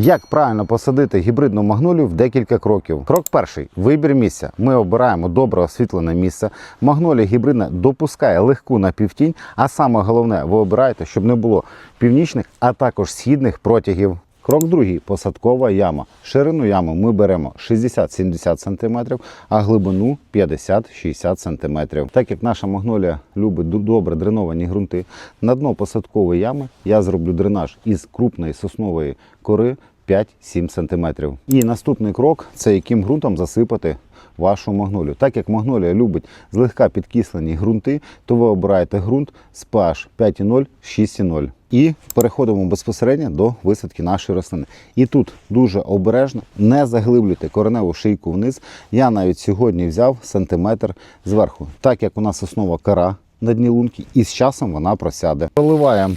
Як правильно посадити гібридну магнолію в декілька кроків. Крок перший вибір місця. Ми обираємо добре освітлене місце. Магнолія гібридна допускає легку напівтінь, а саме головне, ви обираєте, щоб не було північних, а також східних протягів. Крок другий посадкова яма. Ширину ями ми беремо 60-70 см, а глибину 50-60 см. Так як наша магнолія любить добре дреновані ґрунти, на дно посадкової ями я зроблю дренаж із крупної соснової кори 5-7 см. І наступний крок це яким ґрунтом засипати вашу магнолію. Так як магнолія любить злегка підкислені ґрунти, то ви обираєте ґрунт з pH 5,0 6,0. І переходимо безпосередньо до висадки нашої рослини. І тут дуже обережно не заглиблюйте кореневу шийку вниз. Я навіть сьогодні взяв сантиметр зверху, так як у нас основа кора на дні лунки, і з часом вона просяде. Проливаємо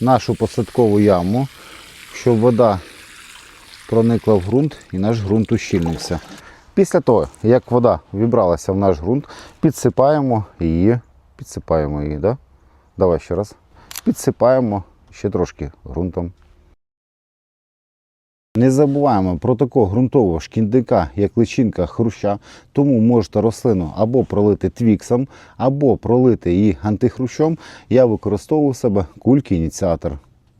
нашу посадкову яму, щоб вода проникла в ґрунт і наш ґрунт ущільнився. Після того, як вода вібралася в наш ґрунт, підсипаємо її. Підсипаємо її, да? Давай ще раз. Підсипаємо ще трошки ґрунтом. Не забуваємо про такого ґрунтового шкіндика, як личинка хруща, тому можете рослину або пролити твіксом, або пролити її антихрущом. Я використовував у себе кульки-ініціатор.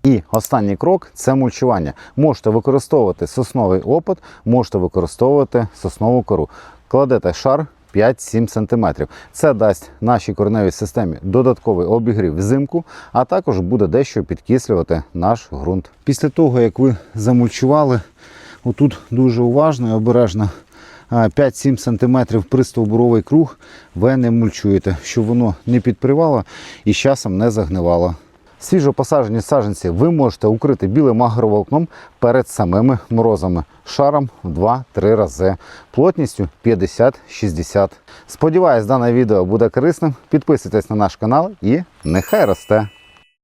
І останній крок це мульчування. Можете використовувати сосновий опад, можете використовувати соснову кору. Кладете шар 5-7 см. Це дасть нашій кореневій системі додатковий обігрів взимку, а також буде дещо підкислювати наш ґрунт. Після того, як ви замульчували, отут дуже уважно і обережно. 5-7 см пристовбуровий круг ви не мульчуєте, щоб воно не підпривало і з часом не загнивало. Свіжо посаджені саджанці ви можете укрити білим агроволокном перед самими морозами шаром в 2-3 рази, плотністю 50-60. Сподіваюсь, дане відео буде корисним. Підписуйтесь на наш канал і нехай росте!